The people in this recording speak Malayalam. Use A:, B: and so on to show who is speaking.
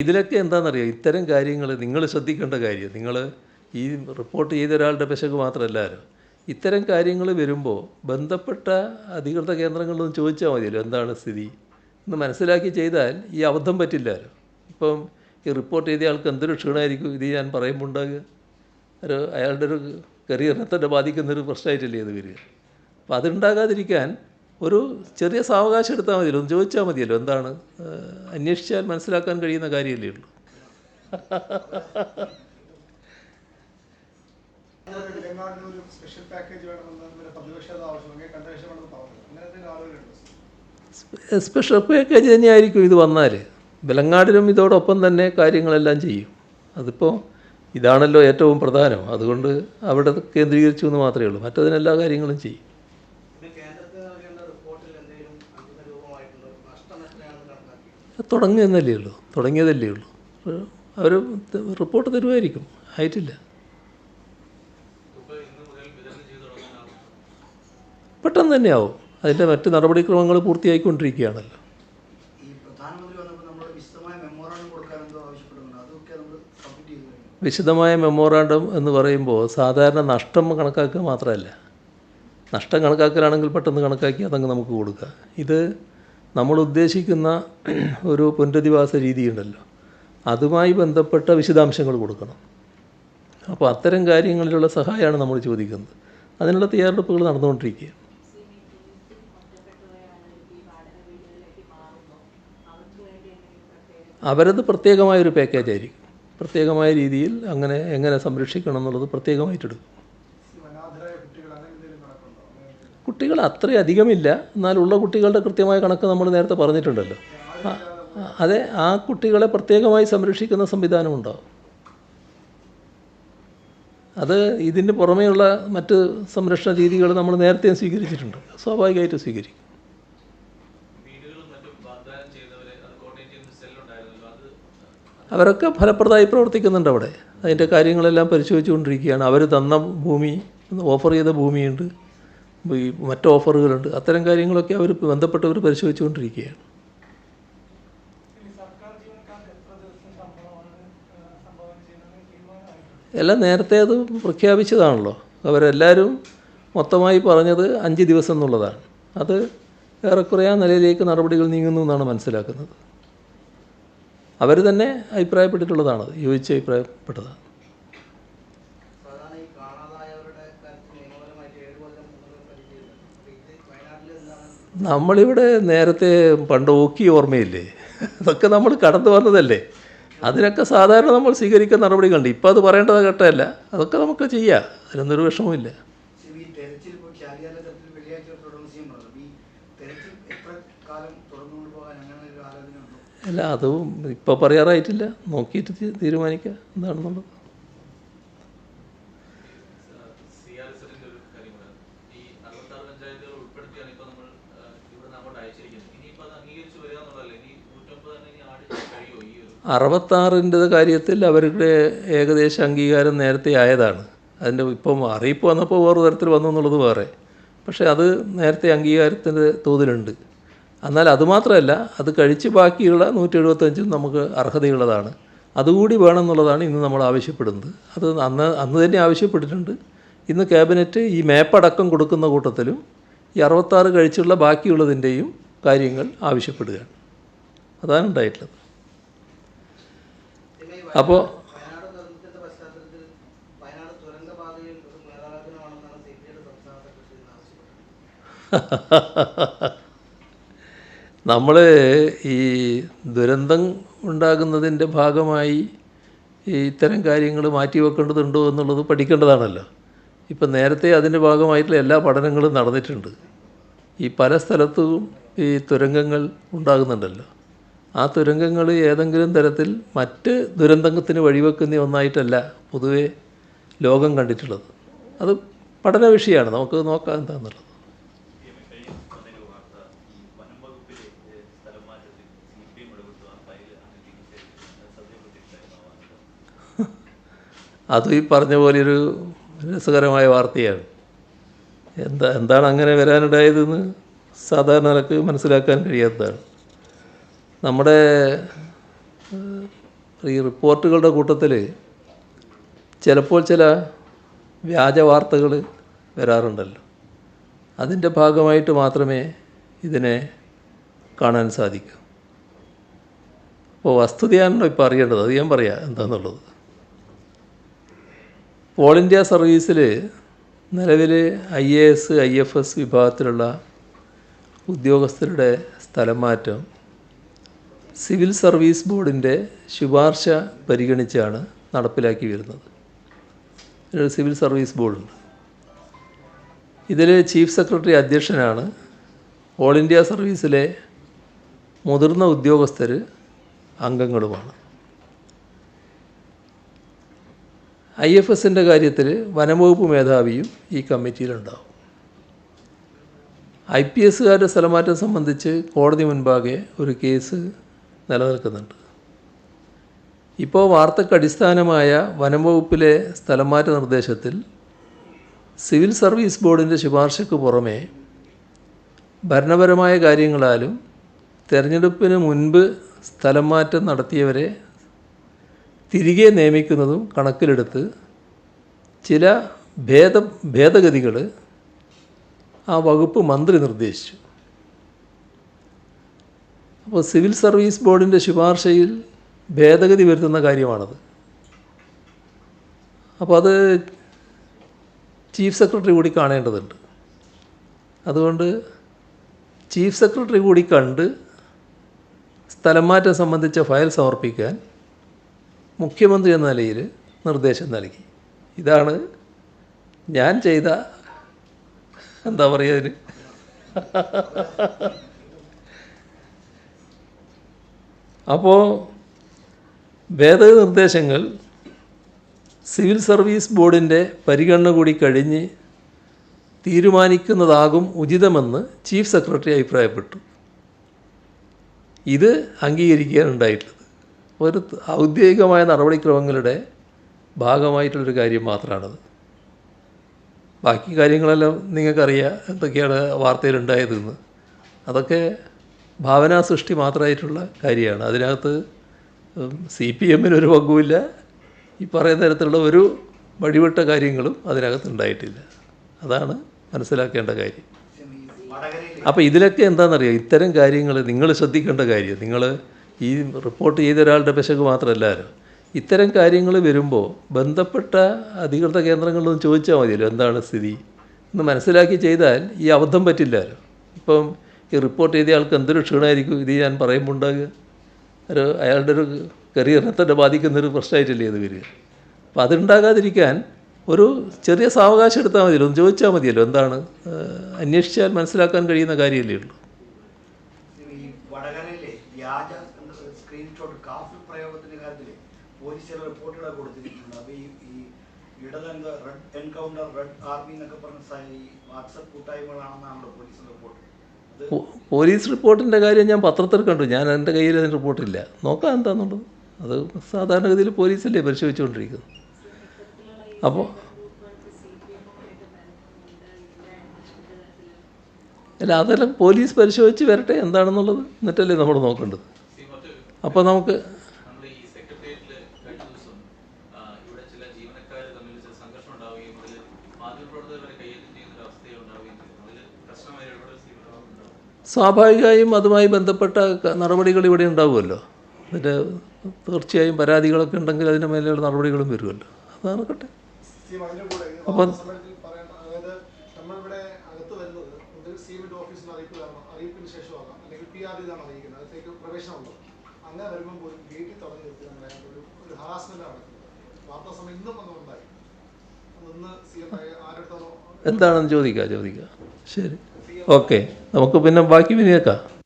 A: ഇതിലൊക്കെ എന്താണെന്നറിയാം? ഇത്തരം കാര്യങ്ങൾ നിങ്ങൾ ശ്രദ്ധിക്കേണ്ട കാര്യം നിങ്ങൾ ഈ റിപ്പോർട്ട് ചെയ്ത ഒരാളുടെ പിശക് മാത്രമല്ലല്ലോ ഇത്തരം കാര്യങ്ങൾ വരുമ്പോൾ ബന്ധപ്പെട്ട അധികൃത കേന്ദ്രങ്ങളിലൊന്നും ചോദിച്ചാൽ മതിയല്ലോ എന്താണ് സ്ഥിതി? എന്ന് മനസ്സിലാക്കി ചെയ്താൽ ഈ അബദ്ധം പറ്റില്ലല്ലോ ഇപ്പം ഈ റിപ്പോർട്ട് ചെയ്ത ആൾക്ക് എന്തൊരു ക്ഷീണമായിരിക്കും ഇത് ഞാൻ പറയുമ്പോൾ ഉണ്ടാകുക ഒരു അയാളുടെ ഒരു കരിയറിനെ തന്നെ ബാധിക്കുന്നൊരു പ്രശ്നമായിട്ടല്ലേ ഇത് വരിക. അപ്പം അതുണ്ടാകാതിരിക്കാൻ ഒരു ചെറിയ സാവകാശം എടുത്താൽ മതിയല്ലോ ഒന്ന് ചോദിച്ചാൽ മതിയല്ലോ എന്താണ്? അന്വേഷിച്ചാൽ മനസ്സിലാക്കാൻ കഴിയുന്ന കാര്യമല്ലേ ഉള്ളൂ.
B: സ്പെഷ്യൽ പാക്കേജ്
A: തന്നെയായിരിക്കും ഇത് വന്നാൽ ബലങ്ങാടിനും ഇതോടൊപ്പം തന്നെ കാര്യങ്ങളെല്ലാം ചെയ്യും. അതിപ്പോൾ ഇതാണല്ലോ ഏറ്റവും പ്രധാനം. അതുകൊണ്ട് അവിടെ കേന്ദ്രീകരിച്ചു എന്ന് മാത്രമേ ഉള്ളൂ. മറ്റതിനെല്ലാ കാര്യങ്ങളും ചെയ്യും. തുടങ്ങിയെന്നല്ലേ ഉള്ളൂ. തുടങ്ങിയതല്ലേ ഉള്ളൂ. അവർ റിപ്പോർട്ട് തരുമായിരിക്കും. ആയിട്ടില്ല. പെട്ടെന്ന് തന്നെ ആവും. അതിന്റെ മറ്റ് നടപടിക്രമങ്ങൾ പൂർത്തിയായിക്കൊണ്ടിരിക്കുകയാണല്ലോ.
C: വിശദമായ മെമ്മോറാണ്ടം
A: എന്ന് പറയുമ്പോൾ സാധാരണ നഷ്ടം കണക്കാക്കുക മാത്രമല്ല. നഷ്ടം കണക്കാക്കലാണെങ്കിൽ പെട്ടെന്ന് കണക്കാക്കി അതങ്ങ് നമുക്ക് കൊടുക്കുക. ഇത് നമ്മൾ ഉദ്ദേശിക്കുന്ന ഒരു പുനരധിവാസ രീതിയുണ്ടല്ലോ അതുമായി ബന്ധപ്പെട്ട വിശദാംശങ്ങൾ കൊടുക്കണം. അപ്പോൾ അത്തരം കാര്യങ്ങളിലുള്ള സഹായമാണ് നമ്മൾ ചോദിക്കുന്നത്. അതിനുള്ള തയ്യാറെടുപ്പുകൾ നടന്നുകൊണ്ടിരിക്കുക അവരത് പ്രത്യേകമായൊരു പാക്കേജായിരിക്കും പ്രത്യേകമായ രീതിയിൽ അങ്ങനെ എങ്ങനെ സംരക്ഷിക്കണം എന്നുള്ളത് പ്രത്യേകമായിട്ടെടുക്കും
B: ഈ അനാഥരായ കുട്ടികൾ അങ്ങനെ എന്തെങ്കിലും കണക്കുണ്ടോ അങ്ങനെ എന്തെങ്കിലും?
A: കുട്ടികൾ അത്രയധികമില്ല എന്നാലുള്ള കുട്ടികളുടെ കൃത്യമായ കണക്ക് നമ്മൾ നേരത്തെ പറഞ്ഞിട്ടുണ്ടല്ലോ. അതെ ആ കുട്ടികളെ പ്രത്യേകമായി സംരക്ഷിക്കുന്ന സംവിധാനം ഉണ്ടാവും അത് ഇതിന് പുറമേയുള്ള മറ്റ് സംരക്ഷണ രീതികൾ നമ്മൾ നേരത്തെ സ്വീകരിച്ചിട്ടുണ്ട്. സ്വാഭാവികമായിട്ട് സ്വീകരിക്കും. അവരൊക്കെ ഫലപ്രദമായി പ്രവർത്തിക്കുന്നുണ്ട് അവിടെ. അതിന്റെ കാര്യങ്ങളെല്ലാം പരിശോധിച്ചുകൊണ്ടിരിക്കുകയാണ്. അവർ തന്ന ഭൂമി ഓഫർ ചെയ്ത ഭൂമിയുണ്ട്. ഈ മറ്റ് ഓഫറുകളുണ്ട്. അത്തരം കാര്യങ്ങളൊക്കെ അവർ ബന്ധപ്പെട്ടവർ പരിശോധിച്ചുകൊണ്ടിരിക്കുകയാണ്. എല്ലാം നേരത്തെ അത് പ്രഖ്യാപിച്ചതാണല്ലോ. അവരെല്ലാവരും മൊത്തമായി പറഞ്ഞത് അഞ്ച് ദിവസം എന്നുള്ളതാണ്. അത് ഏറെക്കുറെ ആ നിലയിലേക്ക് നടപടികൾ നീങ്ങുന്നു എന്നാണ് മനസ്സിലാക്കുന്നത്. അവർ തന്നെ അഭിപ്രായപ്പെട്ടിട്ടുള്ളതാണ്. യോജിച്ച് അഭിപ്രായപ്പെട്ടതാണ്
C: സാധാരണ ഈ കാണാതായവരുടെ കാര്യത്തിൽ നിയമപരമായിട്ട് ഏഴ് കൊല്ലം മുതൽ പരിചയമില്ല അപ്പോൾ ഇത് വയനാട്ടിൽ എന്താണ്
A: നമ്മളിവിടെ നേരത്തെ പണ്ട് ഓക്കി ഓർമ്മയില്ലേ? അതൊക്കെ നമ്മൾ കടന്നു വന്നതല്ലേ? അതിനൊക്കെ സാധാരണ നമ്മൾ സ്വീകരിക്കുന്ന നടപടി കണ്ട് ഇപ്പോൾ അത് പറയേണ്ടത് ഘട്ടമല്ല അതൊക്കെ നമുക്ക് ചെയ്യാം. അതിനൊന്നൊരു വിഷമവുമില്ല.
C: ആലോചന
A: അല്ല അതും ഇപ്പോൾ പറയാറായിട്ടില്ല. നോക്കിയിട്ട് തീരുമാനിക്കുക എന്താണെന്നുള്ളത്
D: സി ആർ എസിന്റെ ഒരു കാര്യം കൂടെ ഈ അറുപത്താറ് പഞ്ചായത്തുകൾ ഉൾപ്പെടുത്തിയാണ് ഇപ്പൊ നമ്മൾ ആ, ഇവിടെ അങ്ങോട്ട് അയച്ചിരിക്കുന്നത് ഇനിയിപ്പോ അത് അംഗീകരിച്ച് വരിക എന്നുള്ളതല്ലേ ഇനി നൂറ്റമ്പത് തന്നെ ഇനി ആഡ് ചെയ്യാൻ കഴിയുമോ ഈ ഒരു
A: അറുപത്താറിന്റെ കാര്യത്തിൽ അവരുടെ ഏകദേശം അംഗീകാരം നേരത്തെ ആയതാണ്. അതിന്റെ ഇപ്പം അറിയിപ്പ് വന്നപ്പോൾ വേറെ തരത്തിൽ വന്നു എന്നുള്ളത് വേറെ. പക്ഷേ അത് നേരത്തെ അംഗീകാരത്തിന്റെ തോതിലുണ്ട്. എന്നാൽ അതുമാത്രമല്ല അത് കഴിച്ച് ബാക്കിയുള്ള നൂറ്റി എഴുപത്തഞ്ചും നമുക്ക് അർഹതയുള്ളതാണ്. അതുകൂടി വേണം എന്നുള്ളതാണ് ഇന്ന് നമ്മൾ ആവശ്യപ്പെടുന്നത്. അത് അന്ന് അന്ന് തന്നെ ആവശ്യപ്പെട്ടിട്ടുണ്ട്. ഇന്ന് ക്യാബിനറ്റ് ഈ മേപ്പടക്കം കൊടുക്കുന്ന കൂട്ടത്തിലും ഈ അറുപത്താറ് കഴിച്ചുള്ള ബാക്കിയുള്ളതിന്റെയും കാര്യങ്ങൾ ആവശ്യപ്പെടുകയാണ്. അതാണ് ഉണ്ടായിട്ടുള്ളത്
C: പിന്നെ ഈ
A: അപ്പോൾ
C: വയനാട് ദുരന്തത്തിന്റെ പശ്ചാത്തലത്തിൽ വയനാട് തുരങ്കപാതയിൽ ഒരു പുനരാലോചനമാണെന്നാണ് സി പി ഐയുടെ സംസ്ഥാന സെക്രട്ടറി ഇന്ന് ആവശ്യപ്പെട്ടത്
A: നമ്മൾ ഈ ദുരന്തം ഉണ്ടാകുന്നതിന്റെ ഭാഗമായി ഇത്തരം കാര്യങ്ങൾ മാറ്റിവെക്കേണ്ടതുണ്ടോ എന്നുള്ളത് പഠിക്കേണ്ടതാണല്ലോ. ഇപ്പം നേരത്തെ അതിന്റെ ഭാഗമായിട്ടുള്ള എല്ലാ പഠനങ്ങളും നടന്നിട്ടുണ്ട്. ഈ പല സ്ഥലത്തും ഈ തുരങ്കങ്ങൾ ഉണ്ടാകുന്നുണ്ടല്ലോ. ആ തുരങ്കങ്ങൾ ഏതെങ്കിലും തരത്തിൽ മറ്റ് ദുരന്തത്തിന് വഴിവെക്കുന്ന ഒന്നായിട്ടല്ല പൊതുവെ ലോകം കണ്ടിട്ടുള്ളത്. അത് പഠന വിഷയമാണ്. നമുക്ക് നോക്കാം എന്താണെന്നുള്ളത് അതും ഈ പറഞ്ഞ പോലെ ഒരു രസകരമായ വാർത്തയാണ്. എന്താ എന്താണ് അങ്ങനെ വരാനിടയതെന്ന് സാധാരണ നിലയ്ക്ക് മനസ്സിലാക്കാൻ കഴിയാത്തതാണ്. നമ്മുടെ ഈ റിപ്പോർട്ടുകളുടെ കൂട്ടത്തിൽ ചിലപ്പോൾ ചില വ്യാജ വാർത്തകൾ വരാറുണ്ടല്ലോ. അതിന്റെ ഭാഗമായിട്ട് മാത്രമേ ഇതിനെ കാണാൻ സാധിക്കൂ. അപ്പോൾ വസ്തുതയാണല്ലോ ഇപ്പോൾ അറിയേണ്ടത്. അത് ഞാൻ പറയാം എന്താണെന്നുള്ളത് ഓൾ ഇന്ത്യ സർവീസിൽ നിലവിൽ I A S I F S വിഭാഗത്തിലുള്ള ഉദ്യോഗസ്ഥരുടെ സ്ഥലം മാറ്റം സിവിൽ സർവീസ് ബോർഡിന്റെ ശുപാർശ പരിഗണിച്ചാണ് നടപ്പിലാക്കി വരുന്നത്. സിവിൽ സർവീസ് ബോർഡുണ്ട്. ഇതിൽ ചീഫ് സെക്രട്ടറി അധ്യക്ഷനാണ് ഓൾ ഇന്ത്യ സർവീസിലെ മുതിർന്ന ഉദ്യോഗസ്ഥർ അംഗങ്ങളുമാണ്. ഐ എഫ് എസിന്റെ കാര്യത്തിൽ വനംവകുപ്പ് മേധാവിയും ഈ കമ്മിറ്റിയിലുണ്ടാവും. ഐ പി എസുകാരുടെ സ്ഥലമാറ്റം സംബന്ധിച്ച് കോടതി മുൻപാകെ ഒരു കേസ് നിലനിൽക്കുന്നുണ്ട്. ഇപ്പോൾ വാർത്തയ്ക്ക് അടിസ്ഥാനമായ വനംവകുപ്പിലെ സ്ഥലംമാറ്റ നിർദ്ദേശത്തിൽ സിവിൽ സർവീസ് ബോർഡിന്റെ ശുപാർശയ്ക്ക് പുറമേ ഭരണപരമായ കാര്യങ്ങളാലും തെരഞ്ഞെടുപ്പിന് മുൻപ് സ്ഥലം മാറ്റം നടത്തിയവരെ തിരികെ നിയമിക്കുന്നതും കണക്കിലെടുത്ത് ചില ഭേദ ഭേദഗതികൾ ആ വകുപ്പ് മന്ത്രി നിർദ്ദേശിച്ചു. അപ്പോൾ സിവിൽ സർവീസ് ബോർഡിന്റെ ശുപാർശയിൽ ഭേദഗതി വരുത്തുന്ന കാര്യമാണത്. അപ്പോൾ അത് ചീഫ് സെക്രട്ടറി കൂടി കാണേണ്ടതുണ്ട്. അതുകൊണ്ട് ചീഫ് സെക്രട്ടറി കൂടി കണ്ട് സ്ഥലം മാറ്റം സംബന്ധിച്ച ഫയൽ സമർപ്പിക്കാൻ മുഖ്യമന്ത്രി എന്ന നിലയിൽ നിർദ്ദേശം നൽകി. ഇതാണ് ഞാൻ ചെയ്ത എന്താ പറയുക അതിന്? അപ്പോൾ ഭേദഗതി നിർദ്ദേശങ്ങൾ സിവിൽ സർവീസ് ബോർഡിന്റെ പരിഗണന കൂടി കഴിഞ്ഞ് തീരുമാനിക്കുന്നതാകും ഉചിതമെന്ന് ചീഫ് സെക്രട്ടറി അഭിപ്രായപ്പെട്ടു. ഇത് അംഗീകരിക്കാനുണ്ടായിട്ടുള്ളത് ഒരു ഔദ്യോഗികമായ നടപടിക്രമങ്ങളുടെ ഭാഗമായിട്ടുള്ളൊരു കാര്യം മാത്രമാണത് ബാക്കി കാര്യങ്ങളെല്ലാം നിങ്ങൾക്കറിയാം എന്തൊക്കെയാണ് വാർത്തയിലുണ്ടായതെന്ന്. അതൊക്കെ ഭാവനാ സൃഷ്ടി മാത്രമായിട്ടുള്ള കാര്യമാണ്. അതിനകത്ത് സി പി എമ്മിന് ഒരു പങ്കുമില്ല. ഈ പറയുന്ന തരത്തിലുള്ള ഒരു വഴിവിട്ട കാര്യങ്ങളും അതിനകത്ത് ഉണ്ടായിട്ടില്ല. അതാണ് മനസ്സിലാക്കേണ്ട കാര്യം. അപ്പോൾ ഇതിലൊക്കെ എന്താണെന്നറിയോ? ഇത്തരം കാര്യങ്ങൾ നിങ്ങൾ ശ്രദ്ധിക്കേണ്ട കാര്യം. നിങ്ങൾ ഈ റിപ്പോർട്ട് ചെയ്ത ഒരാളുടെ പെശക് മാത്രമല്ലല്ലോ ഇത്തരം കാര്യങ്ങൾ വരുമ്പോൾ ബന്ധപ്പെട്ട അധികൃത കേന്ദ്രങ്ങളിലൊന്നും ചോദിച്ചാൽ മതിയല്ലോ എന്താണ് സ്ഥിതി? എന്ന് മനസ്സിലാക്കി ചെയ്താൽ ഈ അബദ്ധം പറ്റില്ലല്ലോ ഇപ്പം ഈ റിപ്പോർട്ട് ചെയ്ത ആൾക്ക് എന്തൊരു ക്ഷീണമായിരിക്കും ഇത് ഞാൻ പറയുമ്പോൾ ഉണ്ടാകുക. ഒരു അയാളുടെ ഒരു കരിയറിനെ തന്നെ ബാധിക്കുന്നൊരു പ്രശ്നമായിട്ടല്ലേ അത് വരിക. അപ്പോൾ അതുണ്ടാകാതിരിക്കാൻ ഒരു ചെറിയ സാവകാശം എടുത്താൽ മതിയല്ലോ ഒന്ന് ചോദിച്ചാൽ മതിയല്ലോ എന്താണ് അന്വേഷിച്ചാൽ മനസ്സിലാക്കാൻ കഴിയുന്ന കാര്യമല്ലേ ഉള്ളൂ.
C: ഈ റെഡ് എൻകൗണ്ടർ റെഡ് ആർമി എന്നൊക്കെ പറഞ്ഞ വാട്സപ്പ് കൂട്ടായ്മകളാണെന്നാണല്ലോ പോലീസിന്റെ റിപ്പോർട്ട്
A: പോലീസ് റിപ്പോർട്ടിന്റെ കാര്യം ഞാൻ പത്രത്തിൽ കണ്ടു. ഞാൻ എന്റെ കയ്യിൽ അതിന് റിപ്പോർട്ടില്ല നോക്കാം എന്താണെന്നുള്ളത് അത് സാധാരണഗതിയിൽ പോലീസല്ലേ പരിശോധിച്ചുകൊണ്ടിരിക്കുന്നത്. അപ്പോൾ അല്ല അതെല്ലാം പോലീസ് പരിശോധിച്ച് വരട്ടെ എന്താണെന്നുള്ളത് എന്നിട്ടല്ലേ നമ്മൾ നോക്കേണ്ടത്. അപ്പോൾ നമുക്ക്
D: നമ്മൾ ഈ സെക്രട്ടേറിയറ്റിൽ കഴിഞ്ഞ ദിവസം ആ, ഇവിടെ ചില ജീവനക്കാർ തമ്മിൽ ചില സംഘർഷം ഉണ്ടാവുകയും അതിൽ മാധ്യമപ്രവർത്തകർ വരെ കൈയേറ്റം ചെയ്യുന്ന ഒരു അവസ്ഥ ഉണ്ടാവുകയും ചെയ്തു അതിൽ കർശനമായ ഇടപെടൽ സി ഉണ്ടാവും
A: സ്വാഭാവികമായും അതുമായി ബന്ധപ്പെട്ട നടപടികൾ ഇവിടെ ഉണ്ടാവുമല്ലോ. അതിന്റെ തീർച്ചയായും പരാതികളൊക്കെ ഉണ്ടെങ്കിൽ അതിന്റെ മേലെയുള്ള നടപടികളും വരുമല്ലോ. അത് നടക്കട്ടെ അപ്പം-
B: അങ്ങനെ വരുമ്പോൾ ഗേറ്റിൽ തടഞ്ഞു നിർത്തി നമ്മളെ ഒരു ഹറാസ്മെന്റ് നടക്കുന്നത്. വാർത്താ സമയം ഇന്നും ഒന്നുണ്ടായി അന്ന് സി എം ആരെടുത്താണോ
A: എന്താണെന്ന് ചോദിക്കാം ചോദിക്കാം. ശരി. ഓക്കെ. നമുക്ക് പിന്നെ ബാക്കി കേൾക്കാം